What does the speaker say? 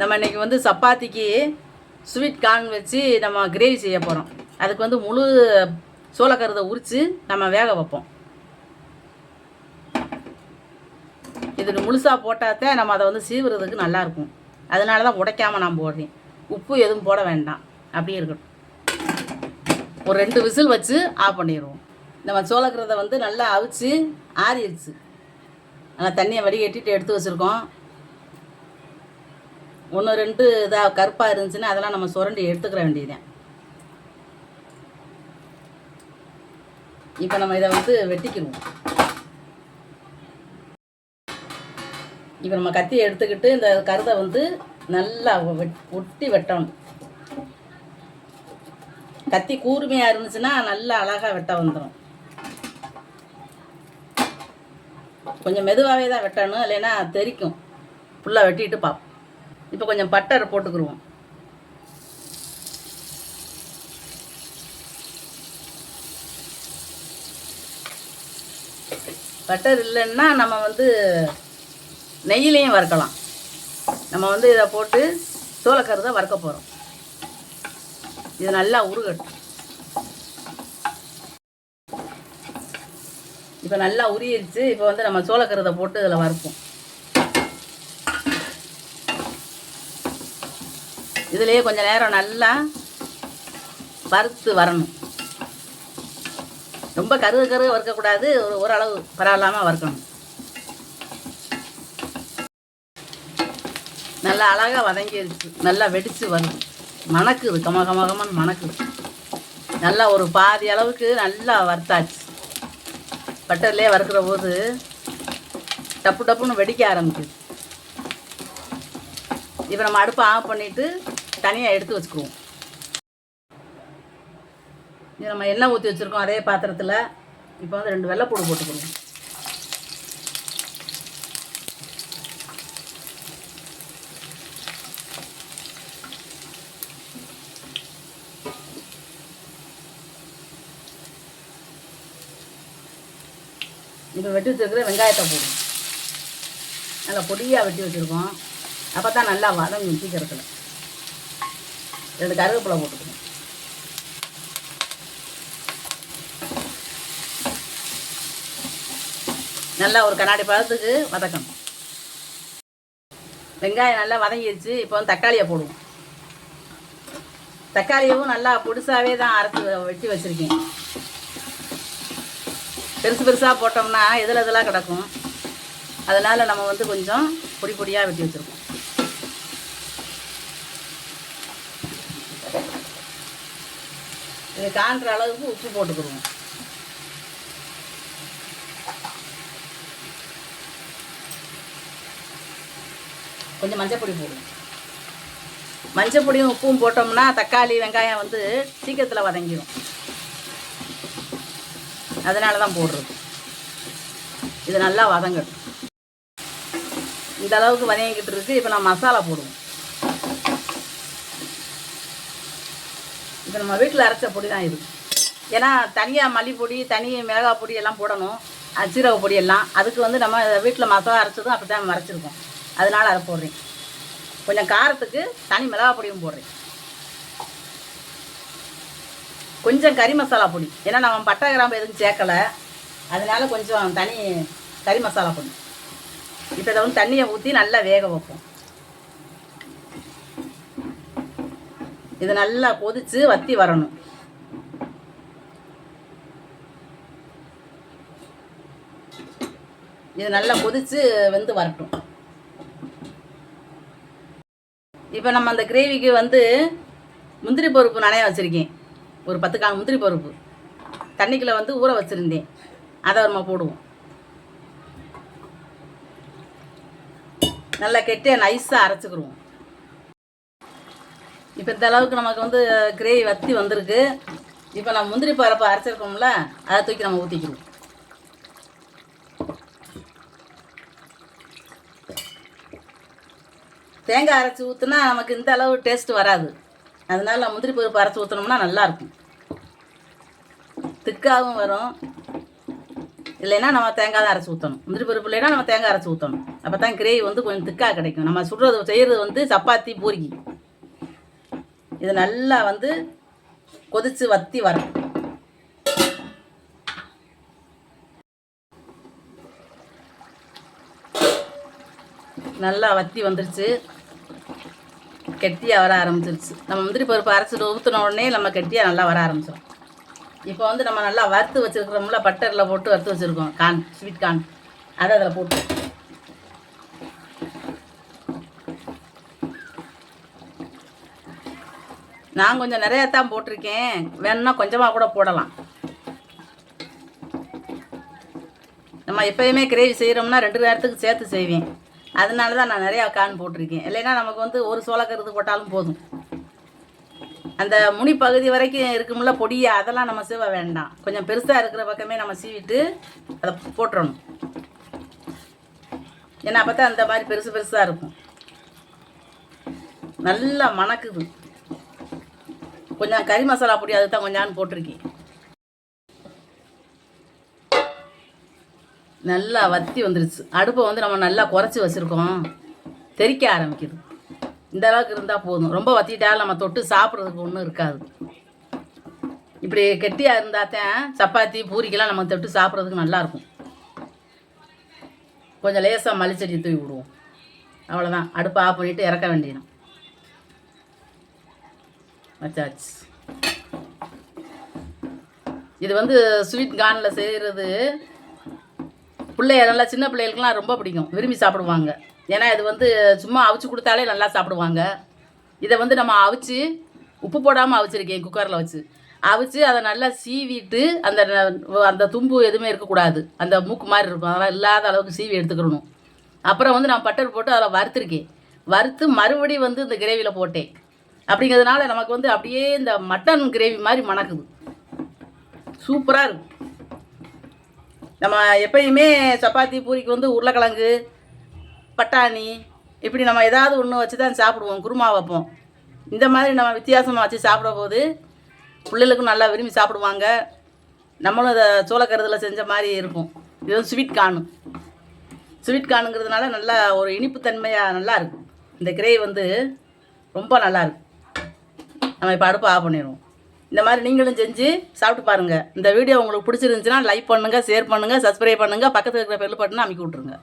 நம்ம இன்னைக்கு வந்து சப்பாத்திக்கு ஸ்வீட் கார்ன் வச்சு நம்ம கிரேவி செய்ய போகிறோம் அதுக்கு வந்து முழு சோளக்கருதை உரித்து நம்ம வேக வைப்போம். இது முழுசாக போட்டால் நம்ம அதை வந்து சீவுறதுக்கு நல்லாயிருக்கும் அதனால தான் உடைக்காமல் நான் போடுறேன். உப்பு எதுவும் போட வேண்டாம். அப்படியே இருக்கட்டும். ஒரு ரெண்டு விசில் வச்சு ஆஃப் பண்ணிடுவோம். நம்ம சோளக்கருதை வந்து நல்லா அவிச்சு ஆறிடுச்சு. நல்லா தண்ணியை வடிகட்டிட்டு எடுத்து வச்சுருக்கோம். ஒன்று ரெண்டு இதாக கருப்பாக இருந்துச்சுன்னா அதெல்லாம் நம்ம சுரண்டி எடுத்துக்கிற வேண்டியதுதான். இப்போ நம்ம இதை வந்து வெட்டிக்கிடுவோம். இப்போ நம்ம கத்தியை எடுத்துக்கிட்டு இந்த கருதை வந்து நல்லா ஒட்டி வெட்டணும். கத்தி கூர்மையாக இருந்துச்சுன்னா நல்லா அழகாக வெட்ட வந்துடும் கொஞ்சம் மெதுவாகவே தான் வெட்டணும் இல்லைன்னா தெறிக்கும் ஃபுல்லாக வெட்டிட்டு பார்ப்போம் இப்போ கொஞ்சம் பட்டர் போட்டுக்கிருவோம். பட்டர் இல்லைன்னா நம்ம வந்து நெய்யிலையும் வறுக்கலாம். நம்ம வந்து இதை போட்டு சோளக்கருதை வறுக்க போகிறோம் இது நல்லா உருகட்டும். இப்போ நல்லா உரியிருச்சு இப்போ வந்து நம்ம சோளக்கருதை போட்டு இதில் வறுப்போம். இதுலேயே கொஞ்சம் நேரம் நல்லா வறுத்து வரணும். ரொம்ப கருகு கருகு வறுக்கக்கூடாது. ஒரு ஓரளவு பரவாயில்லாமல் வறுக்கணும். நல்லா அழகாக வதங்கிடுச்சு நல்லா வெடித்து வரும் மணக்குது. கம கம கமன்னு மணக்குது. நல்லா ஒரு பாதி அளவுக்கு நல்லா வறுத்தாச்சு. பட்டர்லேயே வறுக்கிற போது டப்பு டப்புன்னு வெடிக்க ஆரம்பிக்குது. இப்போ நம்ம அடுப்பை ஆஃப் பண்ணிவிட்டு தனியாக எடுத்து வச்சுக்குவோம். இது நம்ம எண்ணெய் ஊற்றி வச்சுருக்கோம் அதே பாத்திரத்தில். இப்போ வந்து ரெண்டு வெள்ளைப்பூடு போட்டுக்கணும். இப்போ வெட்டி வச்சுருக்கிற வெங்காயத்தை போடும் நல்லா பொடியாக வெட்டி வச்சுருக்கோம். அப்போ தான் நல்லா வதங்கும் சீக்கிரத்தில். ரெண்டு கருவேப்பிலை போட்டுக்கணும். நல்லா ஒரு கண்ணாடி பழத்துக்கு வதக்கணும். வெங்காயம் நல்லா வதங்கிடுச்சு இப்போ வந்து தக்காளியை போடுவோம். தக்காளியவும் நல்லா புதுசாகவே தான் அரைச்சி வெட்டி வச்சுருக்கேன். பெருசு பெருசாக போட்டோம்னா எதில் இதெல்லாம் கிடக்கும். அதனால் நம்ம வந்து கொஞ்சம் பொடி பொடியாக வெட்டி வச்சுருக்கோம். இது காண்ற அளவுக்கு உப்பு போட்டுக்கிடுவோம். கொஞ்சம் மஞ்சப்பொடி போடுவோம். மஞ்சப்பொடியும் உப்பும் போட்டோம்னா தக்காளி வெங்காயம் வந்து சீக்கிரத்தில் வதங்கிடும் அதனால தான் போடுறது. இது நல்லா வதங்கட்டும். இந்த அளவுக்கு வதங்கிக்கிட்டு இருக்கு. இப்போ நான் மசாலா போடுவோம். இது நம்ம வீட்டில் அரைச்ச பொடி தான் இது. ஏன்னா தனியாக மல்லிப்பொடி தனி மிளகா பொடி எல்லாம் போடணும். சீரக பொடி எல்லாம். அதுக்கு வந்து நம்ம வீட்டில் மசாலா அரைச்சதும் அப்படி தான் மறைச்சிருக்கோம் அதனால அதை போடுறேன். கொஞ்சம் காரத்துக்கு தனி மிளகா பொடியும் போடுறேன். கொஞ்சம் கறி மசாலா பொடி. ஏன்னா நம்ம பட்டை கிராம்பு எதுவும் சேர்க்கலை. அதனால கொஞ்சம் தனி கறி மசாலா பொடி. இப்போ இதை வந்து தண்ணியை ஊற்றி நல்லா வேக வைப்போம். இது நல்லா கொதித்து வத்தி வரணும். இது நல்லா கொதித்து வெந்து வரட்டும். இப்போ நம்ம அந்த கிரேவிக்கு வந்து முந்திரி பருப்பு நனைய வச்சுருக்கேன். ஒரு பத்து கால் முந்திரி பருப்பு. தண்ணிக்குள்ளே வந்து ஊற வச்சுருந்தேன். அதை நம்ம போடுவோம். நல்லா கெட்டியாக நைஸாக அரைச்சிக்கிடுவோம் இப்போ இந்த அளவுக்கு நமக்கு வந்து கிரேவி வத்தி வந்திருக்கு. இப்போ நம்ம முந்திரி பருப்பு அரைச்சிருக்கோம்ல அதை தூக்கி நம்ம ஊற்றிக்கிடுவோம் தேங்காய் அரைச்சி ஊற்றுனா நமக்கு இந்த அளவு டேஸ்ட் வராது. அதனால முந்திரி பருப்பு அரைச்சி ஊற்றினோம்னா நல்லாயிருக்கும் திக்காகவும் வரும். இல்லைன்னா நம்ம தேங்காய் தான் அரைச்சி ஊற்றணும் முந்திரி பருப்பு இல்லைன்னா நம்ம தேங்காய் அரைச்சி ஊற்றணும் அப்போ தான் கிரேவி வந்து கொஞ்சம் திக்காக கிடைக்கும். நம்ம சுடுறது செய்கிறது வந்து சப்பாத்தி பூரிக்கு. இது நல்லா வந்து கொதித்து வத்தி வரும். நல்லா வத்தி வந்துருச்சு. கெட்டியாக வர ஆரம்பிச்சிருச்சு. நம்ம முந்திரி பருப்பு அரைச்சிட்டு ஊற்றின உடனே நம்ம கெட்டியாக நல்லா வர ஆரம்பிச்சிடும் இப்போ வந்து நம்ம நல்லா வறுத்து வச்சுருக்கிறோம்ல பட்டரில் போட்டு வறுத்து வச்சுருக்கோம். கான் ஸ்வீட் கான் அதை அதில் போட்டு. நான் கொஞ்சம் நிறையா தான் போட்டிருக்கேன். வேணும்னா கொஞ்சமாக கூட போடலாம். நம்ம எப்பயுமே கிரேவி செய்கிறோம்னா ரெண்டு நேரத்துக்கு சேர்த்து செய்வேன். அதனால தான் நான் நிறையா கான் போட்டிருக்கேன். இல்லைன்னா நமக்கு வந்து ஒரு சோளக்கருது போட்டாலும் போதும். அந்த முனி பகுதி வரைக்கும் இருக்கும்ல பொடியை அதெல்லாம் நம்ம சீவ வேண்டாம். கொஞ்சம் பெருசாக இருக்கிற பக்கமே நம்ம சீவிட்டு அதை போட்டுறணும். ஏன்னா அப்போ தான் அந்த மாதிரி பெருசு பெருசாக இருக்கும். நல்லா மணக்குது. கொஞ்சம் கறி மசாலா பொடி அதை தான் கொஞ்சம் போட்டிருக்கேன். நல்லா வத்தி வந்துருச்சு. அடுப்பை வந்து நம்ம நல்லா குறைச்சி வச்சுருக்கோம். தெறிக்க ஆரம்பிக்குது. இந்த அளவுக்கு இருந்தால் போதும். ரொம்ப வத்திட்டாலும் நம்ம தொட்டு சாப்பிட்றதுக்கு ஒன்றும் இருக்காது. இப்படி கெட்டியாக இருந்தால் தான் சப்பாத்தி பூரிக்கெல்லாம் நம்ம தொட்டு சாப்பிட்றதுக்கு நல்லாயிருக்கும் கொஞ்சம் லேசாக மல்லிச்செடி தூவி விடுவோம். அவ்வளோதான் அடுப்பை ஆஃப் பண்ணிவிட்டு இறக்க வேண்டியது வச்சாச்சு இது வந்து ஸ்வீட் கார்னில் செய்கிறது பிள்ளைய நல்லா சின்ன பிள்ளைகளுக்குலாம் ரொம்ப பிடிக்கும். விரும்பி சாப்பிடுவாங்க. ஏன்னா இது வந்து சும்மா அவிச்சு கொடுத்தாலே நல்லா சாப்பிடுவாங்க. இதை வந்து நம்ம அவிச்சு உப்பு போடாமல் அவிச்சிருக்கேன் குக்கரில் வச்சு. அவிச்சு அதை நல்லா சீவிட்டு அந்த அந்த தும்பு எதுவுமே இருக்கக்கூடாது. அந்த மூக்கு மாதிரி இருக்கும். அதெல்லாம் இல்லாத அளவுக்கு சீவி எடுத்துக்கணும். அப்புறம் வந்து நான் பட்டர் போட்டு அதில் வறுத்துருக்கேன். வறுத்து மறுபடியும் வந்து இந்த கிரேவியில் போட்டேன். அப்படிங்கிறதுனால நமக்கு வந்து அப்படியே இந்த மட்டன் கிரேவி மாதிரி மணக்குது. சூப்பராக இருக்கும் நம்ம எப்பயுமே சப்பாத்தி பூரிக்கு வந்து உருளைக்கிழங்கு பட்டாணி இப்படி நம்ம ஏதாவது ஒன்று வச்சு தான் சாப்பிடுவோம் குருமா வைப்போம். இந்த மாதிரி நம்ம வித்தியாசமாக வச்சு சாப்பிட போது பிள்ளைகளுக்கும் நல்லா விரும்பி சாப்பிடுவாங்க. நம்மளும் இதை சோளக்கருதில் செஞ்ச மாதிரி இருக்கும். இது வந்து ஸ்வீட் கார்னு ஸ்வீட் கார்னுங்கிறதுனால நல்லா ஒரு இனிப்பு தன்மையாக நல்லா இருக்கும். இந்த கிரேவி வந்து ரொம்ப நல்லாயிருக்கும் நம்ம இப்போ அடுப்பு ஆஃப் பண்ணிடுவோம். இந்த மாதிரி நீங்களும் செஞ்சு சாப்பிட்டு பாருங்கள் இந்த வீடியோ உங்களுக்கு பிடிச்சிருந்துச்சுன்னா லைக் பண்ணுங்கள் ஷேர் பண்ணுங்கள் சப்ஸ்கிரைப் பண்ணுங்கள் பக்கத்தில் இருக்கிற பெல் பட்டனை அமைக்கி விட்ருங்க